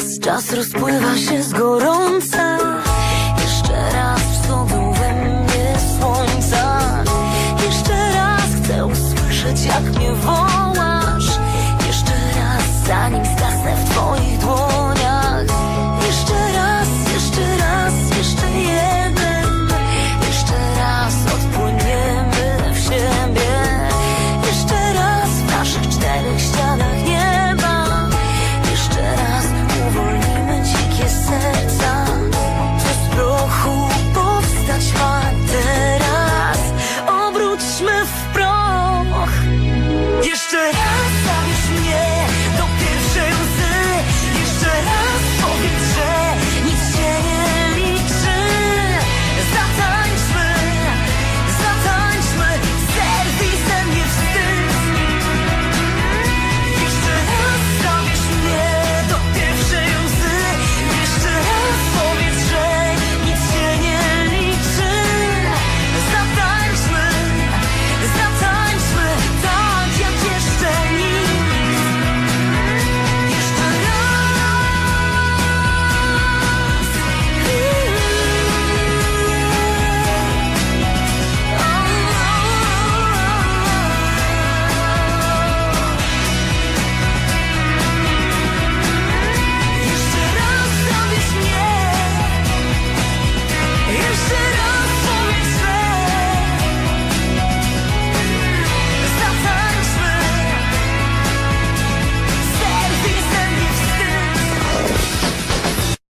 raz czas rozpływa się z gorąca. Jeszcze raz wschodzą we mnie słońca. Jeszcze raz chcę usłyszeć jak mnie woła